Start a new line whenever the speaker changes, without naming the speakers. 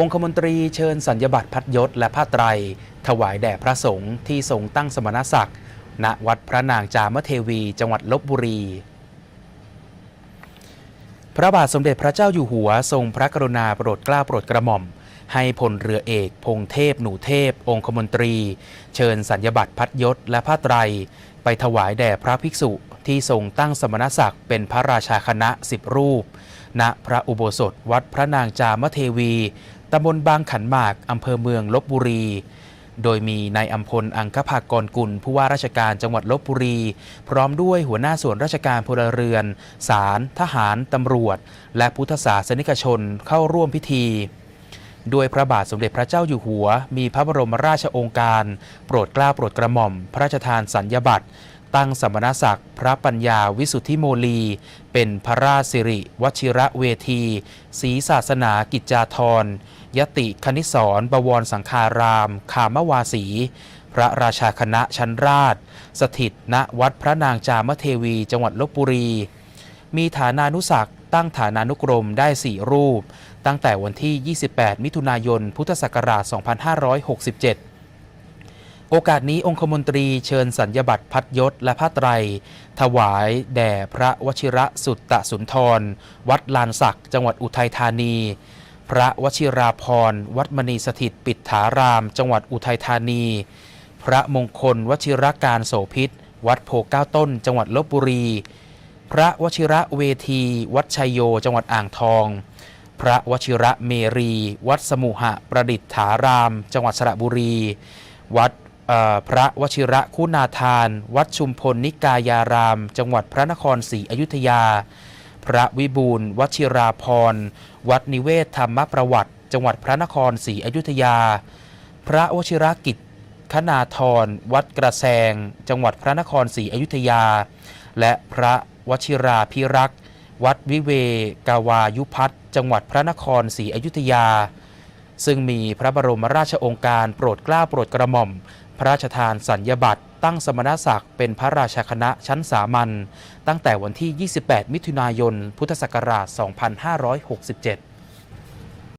องคมนตรีเชิญสัญญบัตรพัดยศและผ้าไตร ถวายแด่พระสงฆ์ที่ทรงตั้งสมณศักดิ์ณวัดพระนางจามเทวี จังหวัดลบบุรี พระบาทสมเด็จพระเจ้าอยู่หัวทรงพระกรุณาโปรดเกล้าโปรดกระหม่อม ให้พลเรือเอก พงเทพหนูเทพ องคมนตรี เชิญสัญญบัตรพัดยศและผ้าไตร ไปถวายแด่พระภิกษุที่ทรงตั้งสมณศักดิ์เป็นพระราชาคณะสิบรูป ณพระอุโบสถวัดพระนางจามเทวี ตำบลบางขันหมาก อำเภอเมืองลบบุรี โดยมีนายอัมพล อังคภากรกุล ผู้ว่าราชการจังหวัดลบบุรี พร้อมด้วยหัวหน้าส่วนราชการพลเรือน ศาล ทหาร ตำรวจ และพุทธศาสนิกชนเข้าร่วมพิธีด้วยพระบาทสมเด็จพระเจ้าอยู่หัว มีพระบรมราชโองการ โปรดเกล้าโปรดกระหม่อม พระราชทานสัญญบัตร ตั้งสมณศักดิ์พระปัญญาวิสุทธิโมลี เป็นพระราชสิริวชิระเวทีศรีศาสนากิจจาธรยติคณิสรบวรสังคารามขามวาสี พระราชาคณะชั้นราช สถิตณวัดพระนางจามเทวีจังหวัดลบบุรี มีฐานานุศักดิ์ตั้งฐานานุกรมได้ 4 รูป ตั้งแต่วันที่ 28 มิถุนายน พุทธศักราช 2567 โอกาสนี้องคมนตรีเชิญสัญญบัตรพัดยศและผ้าไตร ถวายแด่พระวชิระสุตตสุนทร วัดลานศักจังหวัดอุทัยธานี พระวชิราพร วัดมณีสถิตปิฏฐาราม จังหวัดอุทัยธานี พระมงคลวชิรการโสพิษ วัดโพก้าต้น จังหวัดลบบุรี พระวชิระเวที วัดชัยโย จังหวัดอ่างทอง พระวชิระเมรี วัดสมุหะประดิษฐาราม จังหวัดสระบุรี วัด พระวชิระคุณาทาน วัดชุมพลนิกายาราม จังหวัดพระนครศรีอยุธยา พระวิบูลวชิราพร วัดนิเวศธรรมประวัติ จังหวัดพระนครศรีอยุธยา พระวชิรกิจคณาธร วัดกระแซงจังหวัดพระนครศรีอยุธยา และพระวชิราพิรักษ์ วัดวิเวกาวายุพัฒจังหวัดพระนครศรีอยุธยา ซึ่งมีพระบรมราชโองการโปรดเกล้าโปรดกระหม่อม พระราชทานสัญญบัตรตั้งสมณศักดิ์เป็นพระราชาคณะชั้นสามัญตั้งแต่วันที่ 28 มิถุนายน พุทธศักราช 2567